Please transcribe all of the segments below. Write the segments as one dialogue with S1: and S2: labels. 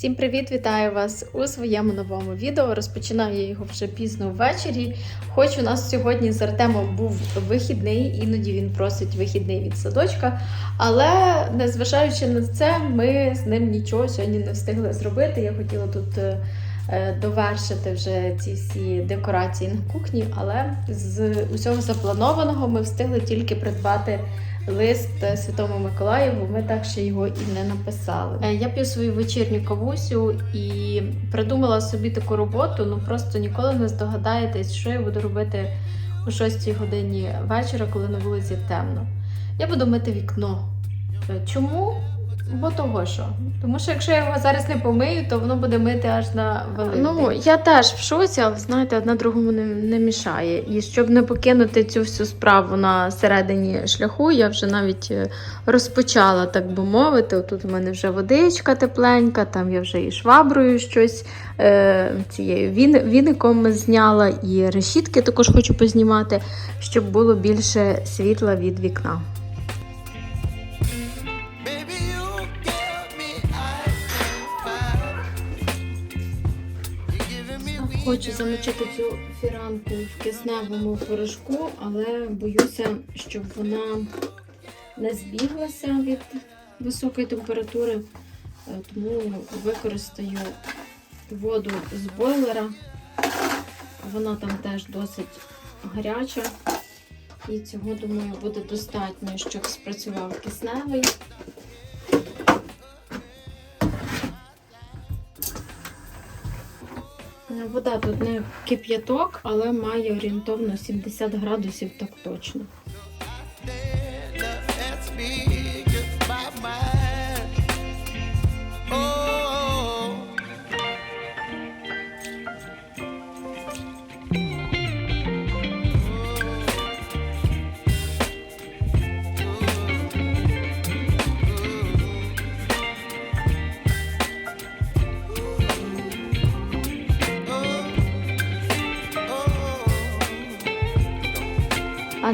S1: Всім привіт! Вітаю вас у своєму новому відео. Розпочинаю я його вже пізно ввечері. Хоч у нас сьогодні з Артемом був вихідний, іноді він просить вихідний від садочка. Але незважаючи на це, ми з ним нічого сьогодні не встигли зробити. Я хотіла тут е, е, довершити вже ці всі декорації на кухні, але з усього запланованого ми встигли тільки придбати лист Святому Святому Миколаєву, ми так ще його і не написали. Е, Я п'ю свою вечірню кавусю і придумала собі таку роботу. Ну просто ніколи не здогадаєтесь, що я буду робити о 6 годині вечора, коли на вулиці темно. Я буду мити вікно. Е, Чому? Бо того що. Тому що якщо я його зараз не помию, то воно буде мити аж на великий. Ну, я теж в шоці, але знаєте, одна другому не, не мішає. І щоб не покинути цю всю справу на середині шляху, я вже навіть е, розпочала, так би мовити. Тут у мене вже водичка тепленька, там я вже і шваброю щось е, цією він, віником зняла, і решітки також хочу познімати, щоб було більше світла від вікна. Хочу замочити цю фіранку в кисневому порошку, але боюся, щоб вона не збіглася від високої температури, Е, тому використаю воду з бойлера. Вона там теж досить гаряча. І цього, думаю, буде достатньо, щоб спрацював кисневий. Вода тут не кип'яток, але має орієнтовно 70 градусів так точно.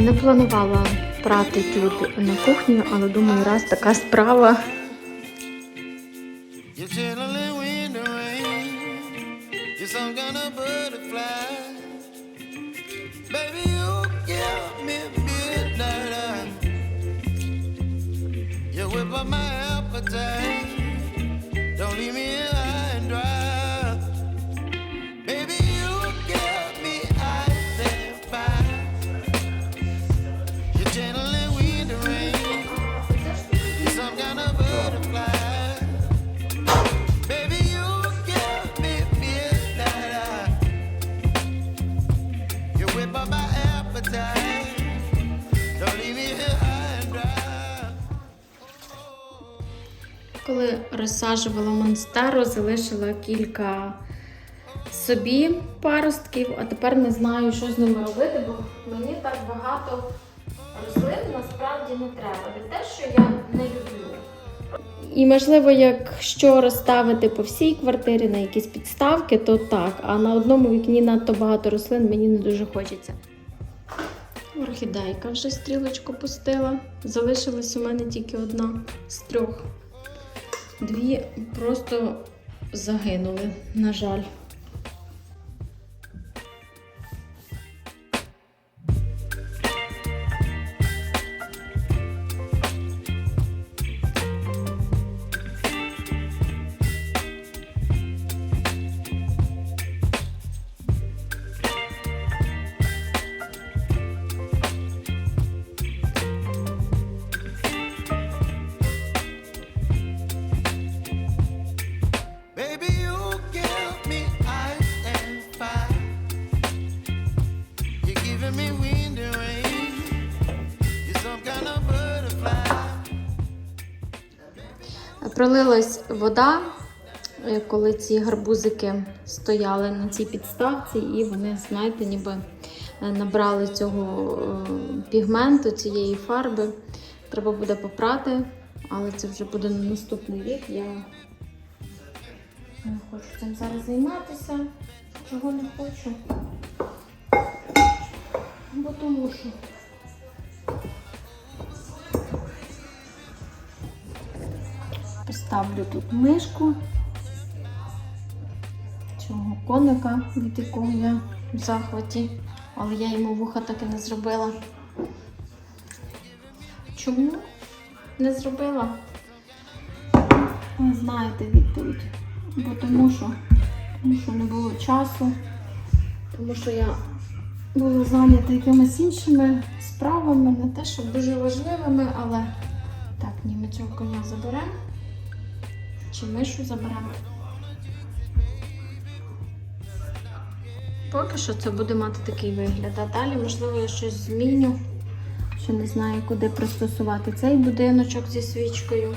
S1: Не планувала прати тут на кухню, але думаю, раз така справа. Розсаджувала монстеру, залишила кілька собі паростків, а тепер не знаю, що з ними робити, бо мені так багато рослин насправді не треба. Не те, що я не люблю. І можливо, якщо розставити по всій квартирі на якісь підставки, то так. А на одному вікні надто багато рослин мені не дуже хочеться. Орхідейка вже стрілочку пустила. Залишилась у мене тільки одна з трьох. Дві просто загинули, на жаль. Пролилась вода, е, коли ці гарбузики стояли на цій підставці, і вони, знаєте, ніби е, набрали цього е, пігменту, цієї фарби. Треба буде попрати, але це вже буде на наступний рік. Я не хочу цим зараз займатися. Чого не хочу? Бо тому що. Поставлю тут мишку. цього коника, від якого я в захваті, але я йому вуха так і не зробила. Чому не зробила? Ви знаєте відповідь. Бо тому що, тому що не було часу, тому що я була зайнята якимись іншими справами, не те, що дуже важливими, але так, ні, ми цього коня заберемо. Чи мишу заберемо? Поки що це буде мати такий вигляд. А далі, можливо, я щось зміню. Ще не знаю, куди пристосувати цей будиночок зі свічкою.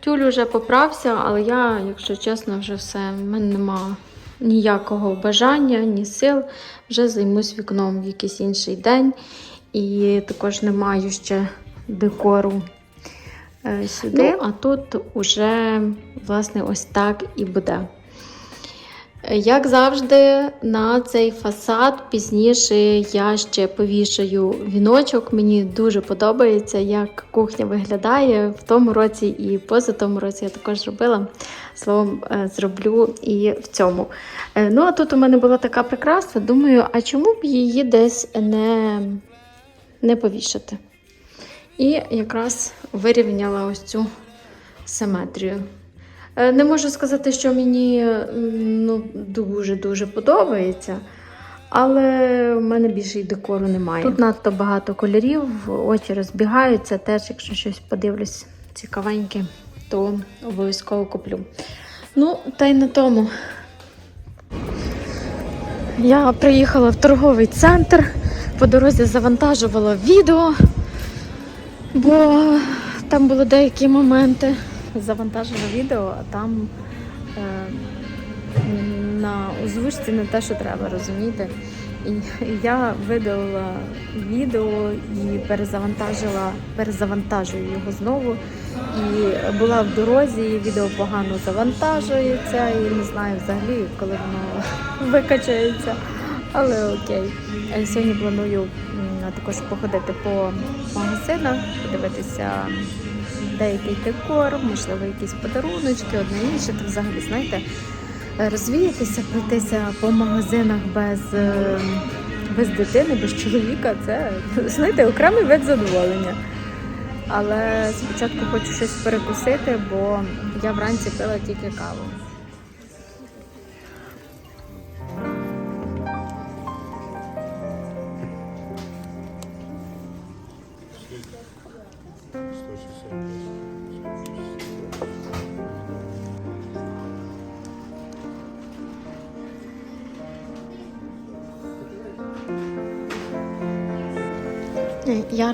S1: Тюль вже поправся, але я, якщо чесно, вже все. В мене нема ніякого бажання, ні сил. Вже займусь вікном в якийсь інший день. І також не маю ще декору сюди. Ну, а тут уже, власне, ось так і буде. Е, Як завжди, на цей фасад пізніше я ще повішаю віночок. Мені дуже подобається, як кухня виглядає в тому році і поза тому році я також робила. Словом, е, зроблю і в цьому. Е, Ну, а тут у мене була така прикраса. Думаю, а чому б її десь не, не повішати? І якраз вирівняла ось цю симетрію. Е, Не можу сказати, що мені м, ну, дуже-дуже подобається, але в мене більше й декору немає. Тут надто багато кольорів, очі розбігаються. Теж, якщо щось подивлюсь цікавеньке, то обов'язково куплю. Ну, та й на тому. Я приїхала в торговий центр, по дорозі завантажувала відео, бо там були деякі моменти. Завантажила відео, а там е, на озвучці не те, що треба, розумієте? І я видалила відео і перезавантажила, перезавантажую його знову. І була в дорозі, і відео погано завантажується, і не знаю взагалі, коли воно викачається. Але окей. Сьогодні планую також походити по магазинах, подивитися деякий декор, можливо, якісь подаруночки, одне інше. Та взагалі, знаєте, розвіятися, пройтися по магазинах без, е, без дитини, без чоловіка це, знаєте, окремий вид задоволення. Але спочатку хочу щось перекусити, бо я вранці пила тільки каву.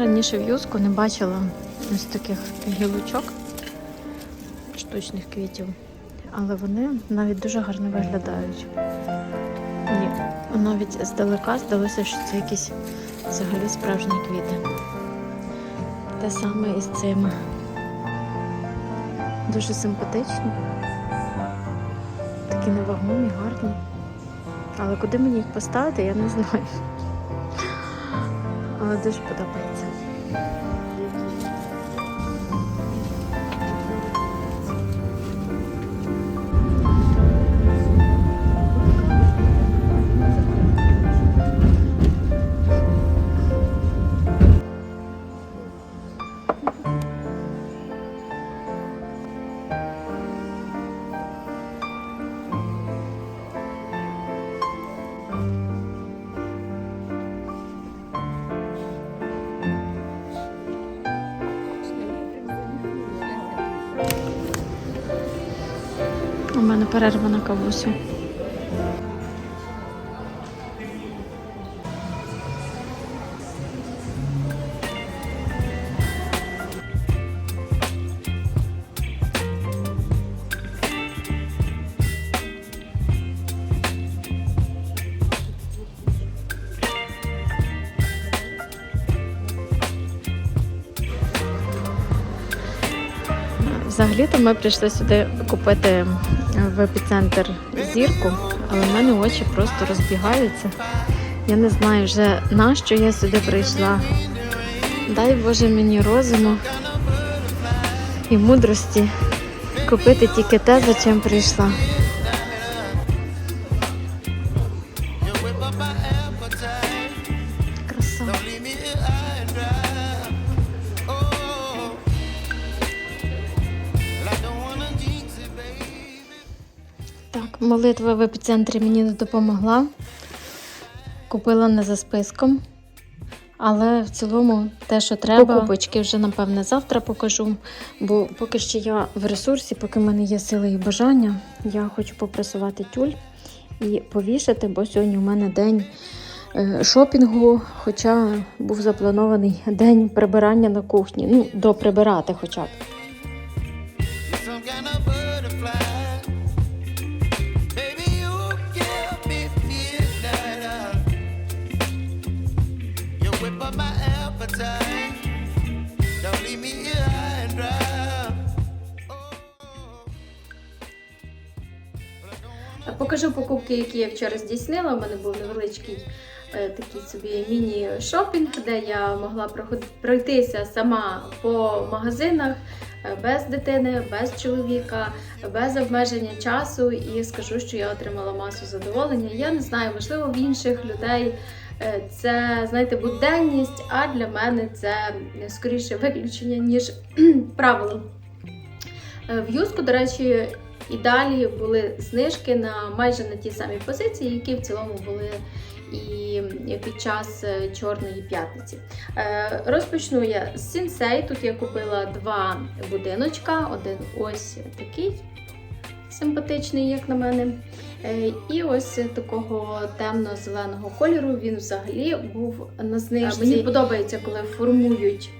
S1: Раніше в юску не бачила ось таких гілочок штучних квітів, але вони навіть дуже гарно виглядають. І навіть здалека здалося, що це якісь взагалі справжні квіти. Те саме і з цими. Дуже симпатичні, такі невагомі, гарні. Але куди мені їх поставити, я не знаю. Але дуже подобається. Перерва на кавусю. Взагалі-то ми прийшли сюди купити в епіцентр зірку, але в мене очі просто розбігаються. Я не знаю вже на що я сюди прийшла. Дай Боже мені розуму і мудрості купити тільки те, за чим прийшла. Молитва в епіцентрі мені не допомогла. Купила не за списком. Але в цілому те, що треба, покупочки вже, напевне, завтра покажу. Бо поки що я в ресурсі, поки в мене є сили і бажання, я хочу попресувати тюль і повішати, бо сьогодні у мене день е, шопінгу, хоча був запланований день прибирання на кухні. Ну, доприбирати хоча б. Покажу покупки, які я вчора здійснила. У мене був невеличкий е, такий собі міні-шопінг, де я могла пройтися сама по магазинах е, без дитини, без чоловіка, без обмеження часу. І скажу, що я отримала масу задоволення. Я не знаю, можливо, в інших людей. е, Це, знаєте, буденність, а для мене це скоріше виключення, ніж правило. В юску, до речі, і далі були знижки на майже на ті самі позиції, які в цілому були і під час е, Чорної п'ятниці. Е, Розпочну я з Сінсей. Тут я купила два будиночка. Один ось такий симпатичний, як на мене. Е, І ось такого темно-зеленого кольору. Він взагалі був на знижці. Мені подобається, коли формують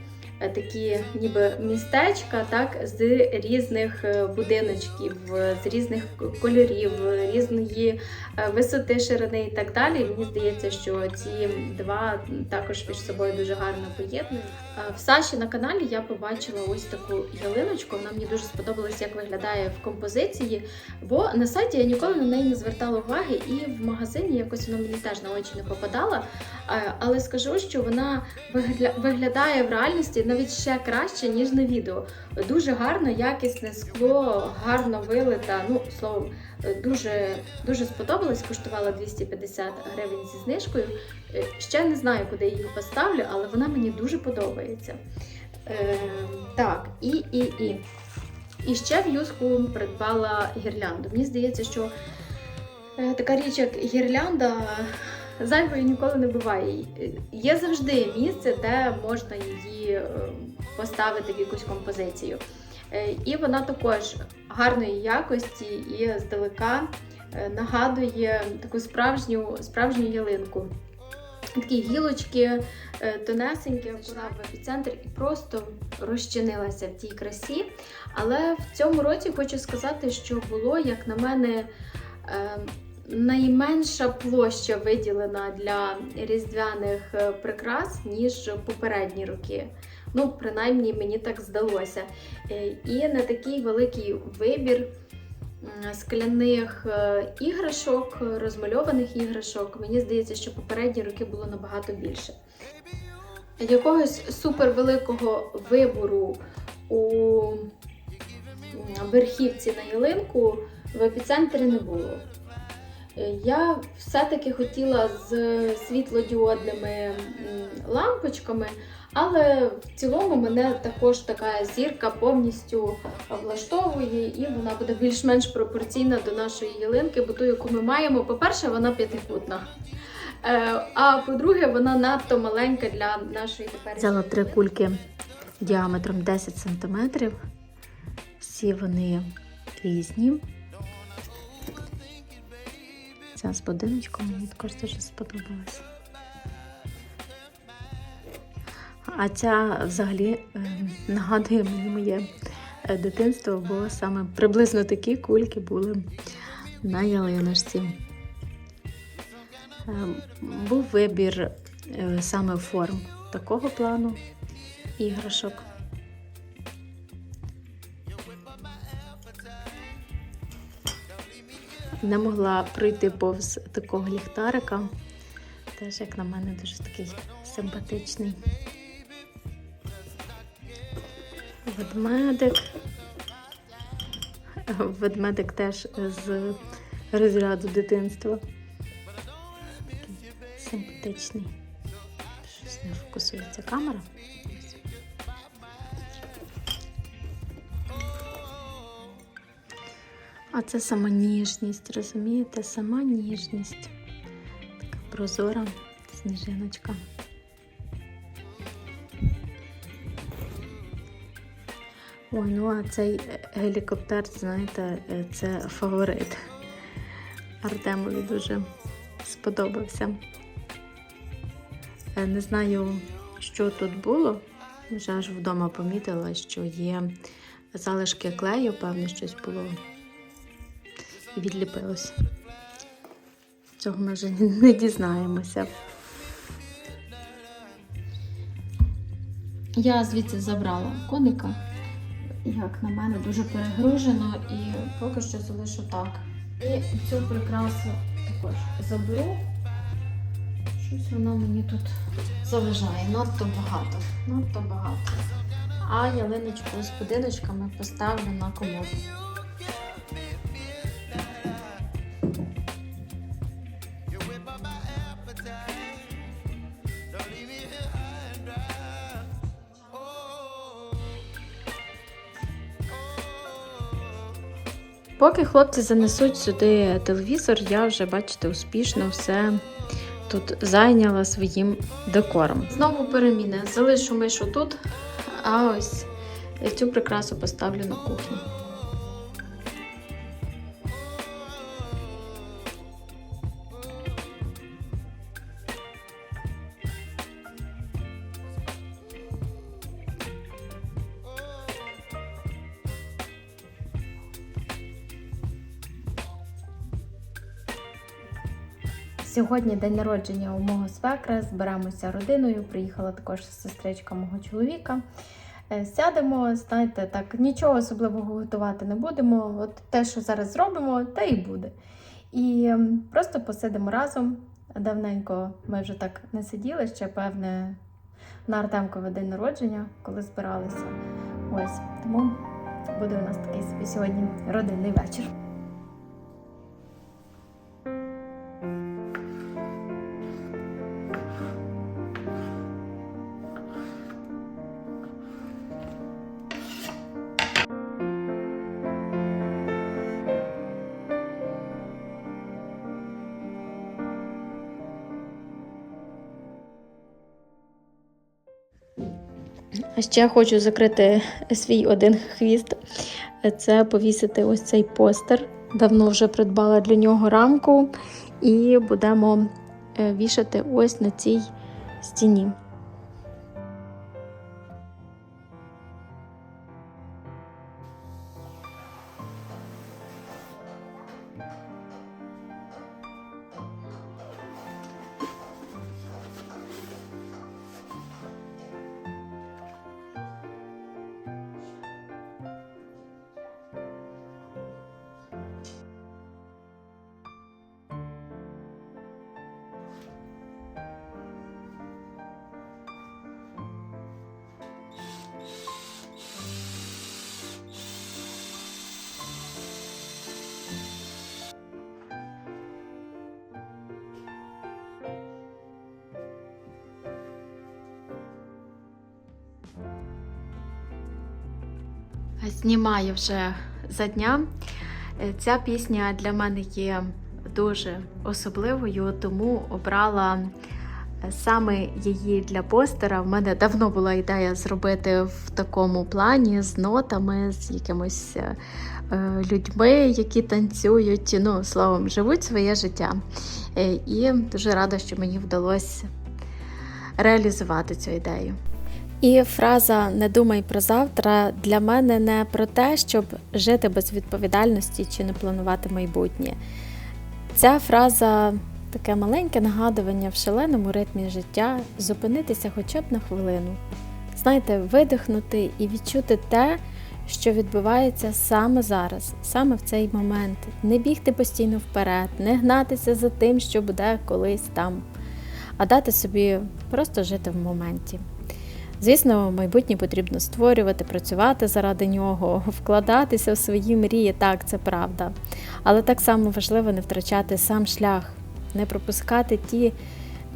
S1: такі ніби містечка, так, з різних е, будиночків, е, з різних кольорів, е, різної е, висоти, ширини і так далі. Мені здається, що ці два також між собою дуже гарно поєднують. Е, В Саші на каналі я побачила ось таку ялиночку. Вона мені дуже сподобалась, як виглядає в композиції. Бо на сайті я ніколи на неї не звертала уваги, і в магазині якось вона мені теж на очі не попадала. Е, Але скажу, що вона вигля- виглядає в реальності навіть ще краще, ніж на відео. Дуже гарно, якісне скло, гарно вилита. Ну, словом, дуже, дуже сподобалось. Коштувала 250 гривень зі знижкою. Е, Ще не знаю, куди її поставлю, але вона мені дуже подобається. Е, так, і, і, і. І ще в юску придбала гірлянду. Мені здається, що е, така річ, як гірлянда, зайвою ніколи не буває. Є завжди місце, де можна її е, поставити в якусь композицію. Е, І вона також гарної якості і здалека е, нагадує таку справжню, справжню ялинку. Такі гілочки тонесенькі, пішла в епіцентр і просто розчинилася в тій красі. Але в цьому році хочу сказати, що було, як на мене, найменша площа виділена для різдвяних е, прикрас, ніж попередні роки. Ну, принаймні, мені так здалося. Е, І не такий великий вибір скляних е, іграшок, розмальованих іграшок. Мені здається, що попередні роки було набагато більше. Якогось супервеликого вибору у верхівці на ялинку в епіцентрі не було. Е, Я все-таки хотіла з світлодіодними лампочками, але в цілому мене також така зірка повністю влаштовує, і вона буде більш-менш пропорційна до нашої ялинки, бо ту, яку ми маємо, по-перше, вона п'ятикутна. Е, А по-друге, вона надто маленька для нашої тепер. Взяла три кульки діаметром 10 см. Всі вони різні. Ця з будиночком мені також дуже сподобалась. А ця взагалі е, нагадує мені моє е, дитинство, бо саме приблизно такі кульки були на ялиночці. Е, Був вибір саме форм такого плану іграшок. Не могла пройти повз такого ліхтарика. Теж, як на мене, дуже такий симпатичний. Ведмедик. Ведмедик теж з розряду дитинства. Такий симпатичний. Щось не фокусується камера. А це сама ніжність, розумієте? Сама ніжність. Така прозора сніжиночка. Ой, ну а цей гелікоптер, знаєте, це фаворит. Артемові дуже сподобався. Е, Не знаю, що тут було. Вже аж вдома помітила, що є залишки клею, певно, щось було і відліпилось. Цього ми вже не дізнаємося. Я звідси забрала коника. Як на мене, дуже перегружено і поки що залишу так. І цю прикрасу також заберу. Щось воно мені тут заважає. Надто багато. Надто багато. А ялиночку з будиночками поставлю на комод. Поки хлопці занесуть сюди телевізор, я вже, бачите, успішно все тут зайняла своїм декором. Знову переміни. Залишу мишу тут, а ось цю прикрасу поставлю на кухні. Сьогодні день народження у мого свекра. Зберемося родиною. Приїхала також сестричка мого чоловіка. Е, Сядемо, знаєте, так нічого особливого готувати не будемо. От те, що зараз зробимо, те і буде. І просто посидимо разом. Давненько ми вже так не сиділи, ще певне на Артемкове день народження, коли збиралися. Ось тому буде у нас такий собі сьогодні родинний вечір. Ще хочу закрити свій один хвіст. Це повісити ось цей постер. Давно вже придбала для нього рамку, і будемо е, вішати ось на цій стіні. Знімаю вже за дня. Е, Ця пісня для мене є дуже особливою, тому обрала е, саме її для постера. В мене давно була ідея зробити в такому плані з нотами, з якимось е, людьми, які танцюють, ну, словом, живуть своє життя. І дуже рада, що мені вдалося реалізувати цю ідею. І фраза не думай про завтра для мене не про те, щоб жити без відповідальності чи не планувати майбутнє. Ця фраза таке маленьке нагадування в шаленому ритмі життя, зупинитися хоча б на хвилину. Знаєте, видихнути і відчути те, що відбувається саме зараз, саме в цей момент. Не бігти постійно вперед, не гнатися за тим, що буде колись там, а дати собі просто жити в моменті. Звісно, майбутнє потрібно створювати, працювати заради нього, вкладатися в свої мрії. Так, це правда. Але так само важливо не втрачати сам шлях, не пропускати ті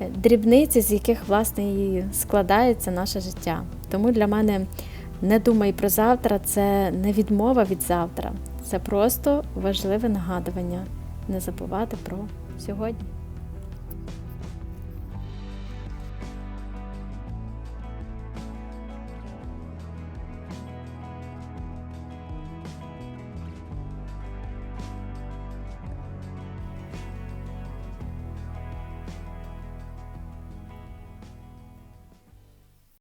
S1: е, дрібниці, з яких власне і складається наше життя. Тому для мене не думай про завтра це не відмова від завтра, це просто важливе нагадування не забувати про сьогодні.